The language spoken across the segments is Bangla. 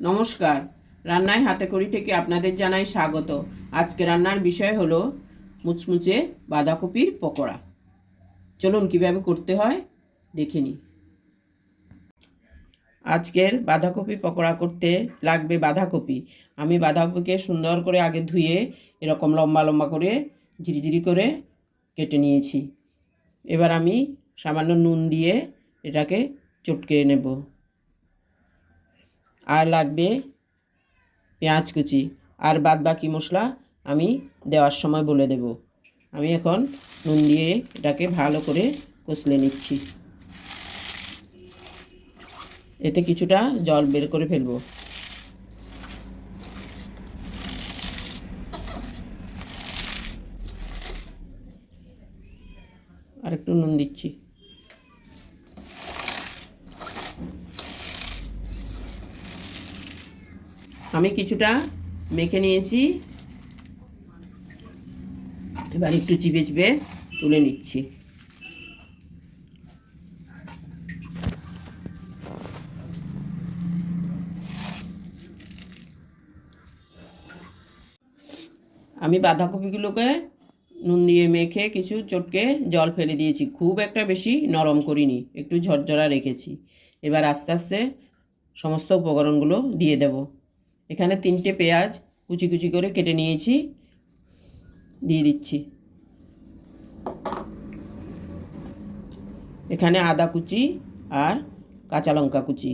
নমস্কার। রান্নায় হাতে করি থেকে আপনাদের জানাই স্বাগত। আজকে রান্নার বিষয় হলো মুচমুচে বাঁধাকপির পকোড়া। চলুন কীভাবে করতে হয়, দেখে নিই। আজকের বাঁধাকপি পকোড়া করতে লাগবে বাঁধাকপি। আমি বাঁধাকপিকে সুন্দর করে আগে ধুয়ে এরকম লম্বা লম্বা করে ঝিরিঝিরি করে কেটে নিয়েছি। এবার আমি সামান্য নুন দিয়ে এটাকে চটকে নেব। আর লাগবে পেঁয়াজ কুচি। আর বাদ বাকি মশলা আমি দেওয়ার সময় বলে দেব। আমি এখন নুন দিয়ে এটাকে ভালো করে কষলে নিচ্ছি। এতে কিছুটা জল বের করে ফেলব। আর একটু নুন দিচ্ছি। আমি কিছুটা মেখে নিয়েছি। এবার একটু চিপে চিপে তুলে নিচ্ছি। আমি বাঁধাকপিগুলোকে নুন দিয়ে মেখে কিছু চটকে জল ফেলে দিয়েছি। খুব একটা বেশি নরম করিনি, একটু ঝরঝরা রেখেছি। এবার আস্তে আস্তে সমস্ত উপকরণগুলো দিয়ে দেব। এখানে তিনটে পেঁয়াজ কুচি কুচি করে কেটে নিয়েছি, দিয়ে দিচ্ছি। এখানে আদা কুচি আর কাঁচা লঙ্কা কুচি।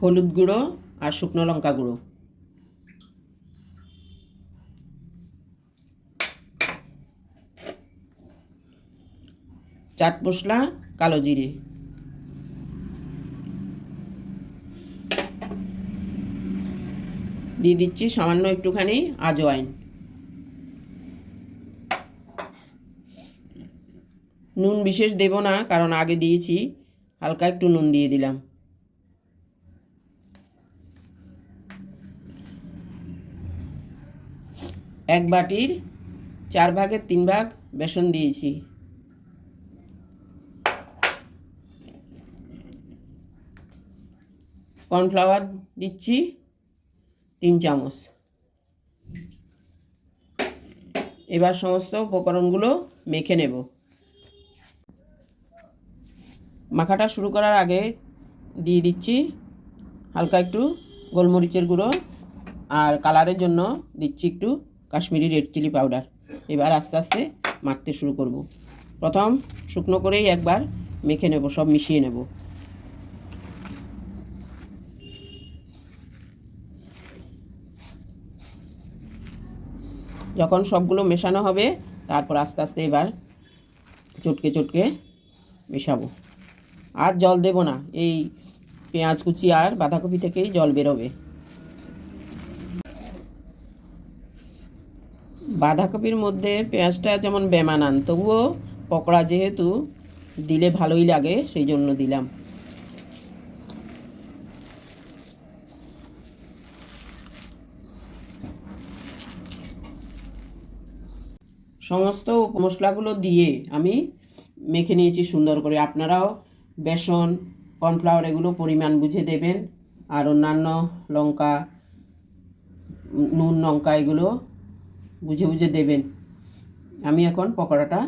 হলুদ গুঁড়ো আর শুকনো লঙ্কা গুঁড়ো। চাট মশলা, কালো জিরে। দিয়ে দিচ্ছি সামান্য একটুখানি আজওয়াইন নুন বিশেষ দেব না, কারণ আগে দিয়েছি, হালকা একটু নুন দিয়ে দিলাম। এক বাটির চার ভাগের তিন ভাগ বেসন দিয়েছি। কর্নফ্লাওয়ার দিচ্ছি তিন চামচ। এবার সমস্ত উপকরণগুলো মেখে নেব। মাখাটা শুরু করার আগে দিয়ে দিচ্ছি হালকা একটু গোলমরিচের গুঁড়ো আর কালারের জন্য দিচ্ছি একটু কাশ্মীরি রেড চিলি পাউডার। এবার আস্তে আস্তে মাখতে শুরু করব। প্রথম শুকনো করেই একবার মেখে নেব, সব মিশিয়ে নেব। যখন সবগুলো মেশানো হবে, তারপর আস্তে আস্তে এবার চটকে চটকে মেশাবো। আর জল দেব না, এই পেঁয়াজ কুচি আর বাঁধাকপি থেকেই জল বেরোবে। বাঁধাকপির মধ্যে পেঁয়াজটা যেমন বেমানান, তবুও পকোড়া যেহেতু দিলে ভালোই লাগে, সেই জন্য দিলাম। সমস্ত মশলাগুলো দিয়ে আমি মেখে নিয়েছি সুন্দর করে। আপনারাও বেসন, কর্নফ্লাওয়ার এগুলো পরিমাণ বুঝে দেবেন। আর অন্যান্য লঙ্কা, নুন, লঙ্কা এগুলো বুঝে বুঝে দেবেন। আমি এখন পকোড়াটা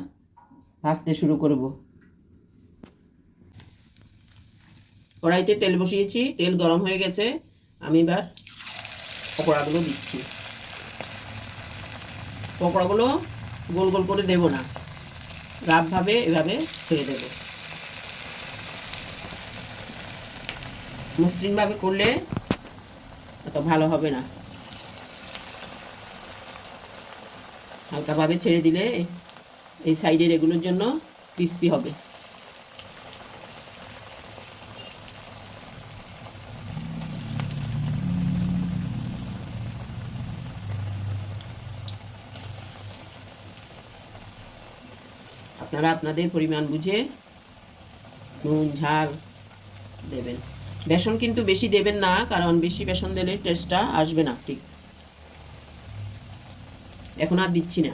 ভাজতে শুরু করব। কড়াইতে তেল বসিয়েছি, তেল গরম হয়ে গেছে। আমি এবার পকোড়াগুলো দিচ্ছি। পকোড়াগুলো গোল গোল করে দেব না। রাফভাবে এভাবে ছেড়ে দেব। মসৃণভাবে করলে অত ভালো হবে না। হালকাভাবে ছেড়ে দিলে এই সাইডের এগুলোর জন্য ক্রিস্পি হবে। আপনারা আপনাদের পরিমাণ বুঝে নুন, ঝাল দেবেন। বেসন কিন্তু বেশি দেবেন না, কারণ বেশি বেসন দিলে টেস্টটা আসবে না, ঠিক। এখন আর দিচ্ছি না।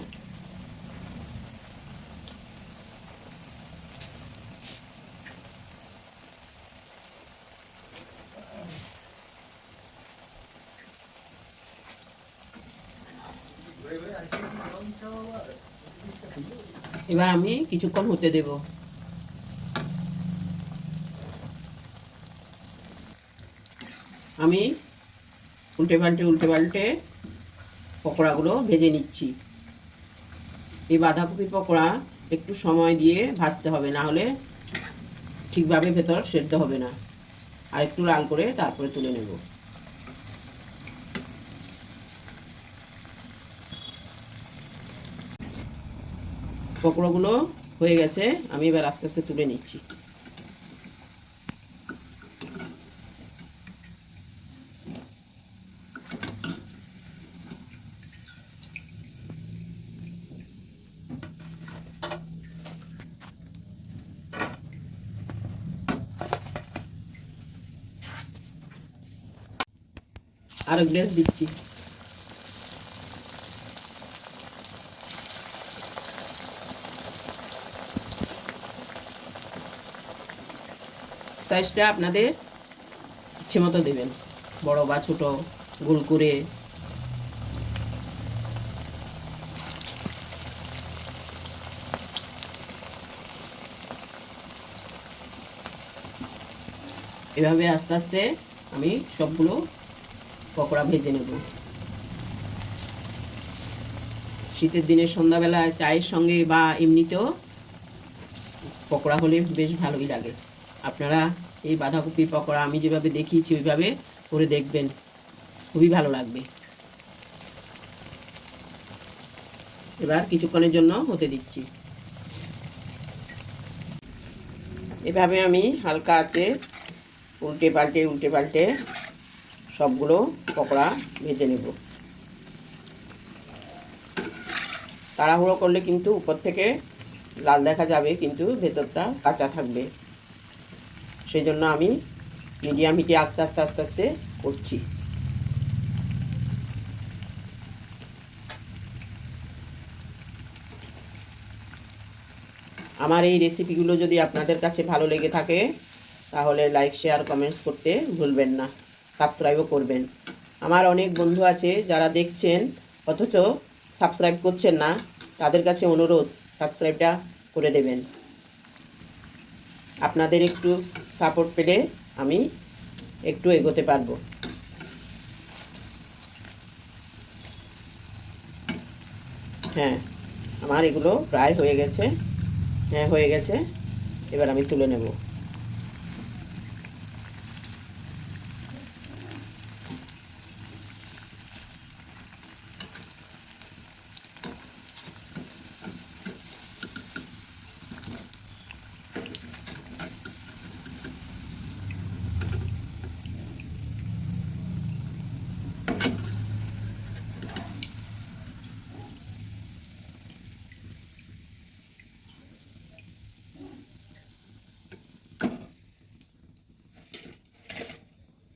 এবার আমি কিছুক্ষণ হতে দেব। আমি উল্টে পাল্টে উল্টে পাল্টে পকোড়াগুলো ভেজে নিচ্ছি। এই বাঁধাকপি পকোড়া একটু সময় দিয়ে ভাজতে হবে, না হলে ঠিকভাবে ভেতর সেদ্ধ হবে না। আর একটু লাল করে তারপরে তুলে নেব। পকোড়াগুলো হয়ে গেছে আমি এবার আস্তে আস্তে তুলে নিচ্ছি। আর গ্যাস দিচ্ছি। সাইজটা আপনাদের ইচ্ছে মতো দেবেন। বড় বা ছোট, গোল করে। এভাবে আস্তে আস্তে আমি সবগুলো পকোড়া ভেজে নেব। শীতের দিনে সন্ধ্যাবেলায় চায়ের সঙ্গে বা এমনিতেও পকোড়া হলে বেশ ভালোই লাগে। আপনারা এই বাঁধাকপি পকোড়া আমি যেভাবে দেখিয়েছি, ওইভাবে করে দেখবেন। খুবই ভালো লাগবে। এবার কিছুক্ষণের জন্য হতে দিচ্ছি। এভাবে আমি হালকা আছে উল্টে পাল্টে উল্টে পাল্টে সবগুলো পকোড়া ভেজে নেব। তাড়াহুড়ো করলে কিন্তু উপর থেকে লাল দেখা যাবে, কিন্তু ভেতরটা কাঁচা থাকবে। সেই জন্য আমি মিডিয়াম হিটে আস্তে আস্তে আস্তে আস্তে করছি। আমার এই রেসিপিগুলো যদি আপনাদের কাছে ভালো লেগে থাকে, তাহলে লাইক শেয়ার কমেন্টস করতে ভুলবেন না। সাবস্ক্রাইবও করবেন। আমার অনেক বন্ধু আছে যারা দেখছেন, অথচ সাবস্ক্রাইব করছেন না, তাদের কাছে অনুরোধ সাবস্ক্রাইবটা করে দেবেন। আপনাদের একটু সাপোর্ট পেলে আমি একটু এগোতে পারব। হ্যাঁ আমার এগুলো প্রায় হয়ে গেছে। হ্যাঁ হয়ে গেছে। এবার আমি তুলে নেব।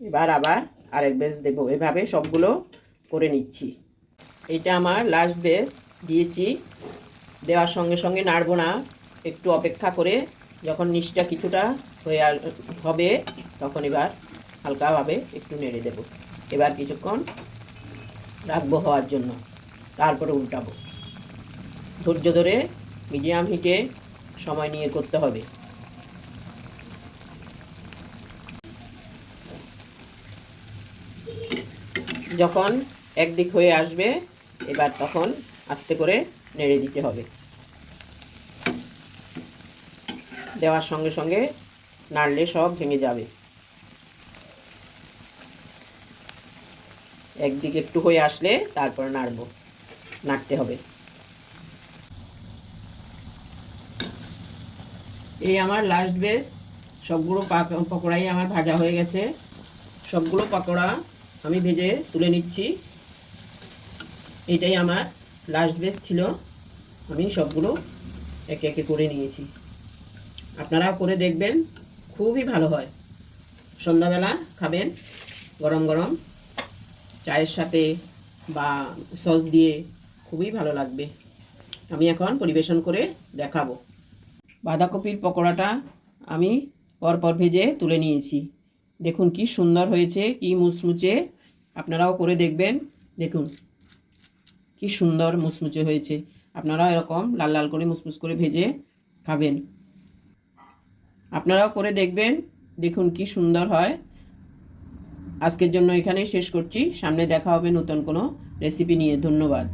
এবার আবার আরেক বেস দেবো এভাবে সবগুলো করে নিচ্ছি। এটা আমার লাস্ট বেস দিয়েছি। দেওয়ার সঙ্গে সঙ্গে নাড়বো না। একটু অপেক্ষা করে যখন নিচটা কিছুটা হয়ে হবে, তখন এবার হালকাভাবে একটু নেড়ে দেব। এবার কিছুক্ষণ রাখব হওয়ার জন্য। তারপরে উল্টাবো। ধৈর্য ধরে মিডিয়াম হিটে সময় নিয়ে করতে হবে। যখন একদিক হয়ে আসবে, এবার তখন আস্তে করে নেড়ে দিতে হবে। দেওয়ার সঙ্গে সঙ্গে নাড়লে সব ভেঙে যাবে। একদিক একটু হয়ে আসলে তারপর নাড়বো। নাড়তে হবে। এই আমার লাস্ট বেস সবগুলো পাক- পকোড়াই আমার ভাজা হয়ে গেছে। সবগুলো পকোড়া আমি ভেজে তুলে নিচ্ছি। এটাই আমার লাস্ট বেস ছিল। আমি সবগুলো একে একে করে নিয়েছি। আপনারাও করে দেখবেন, খুবই ভালো হয়। সন্ধ্যাবেলা খাবেন গরম গরম। চায়ের সাথে বা সস দিয়ে খুবই ভালো লাগবে। আমি এখন পরিবেশন করে দেখাবো। বাঁধাকপির পকোড়াটা আমি পরপর ভেজে তুলে নিয়েছি। দেখুন কি সুন্দর হয়েছে, কি মুচমুচে, আপনারাও করে দেখবেন। দেখুন, কি সুন্দর মুচমুচে হয়েছে। আপনারাও এরকম লাল লাল করে মুসমুস করে ভেজে খাবেন। আপনারাও করে দেখবেন, দেখুন কি সুন্দর হয়। আজকের জন্য এখানেই শেষ করছি। সামনে দেখা হবে নতুন কোনো রেসিপি নিয়ে। ধন্যবাদ।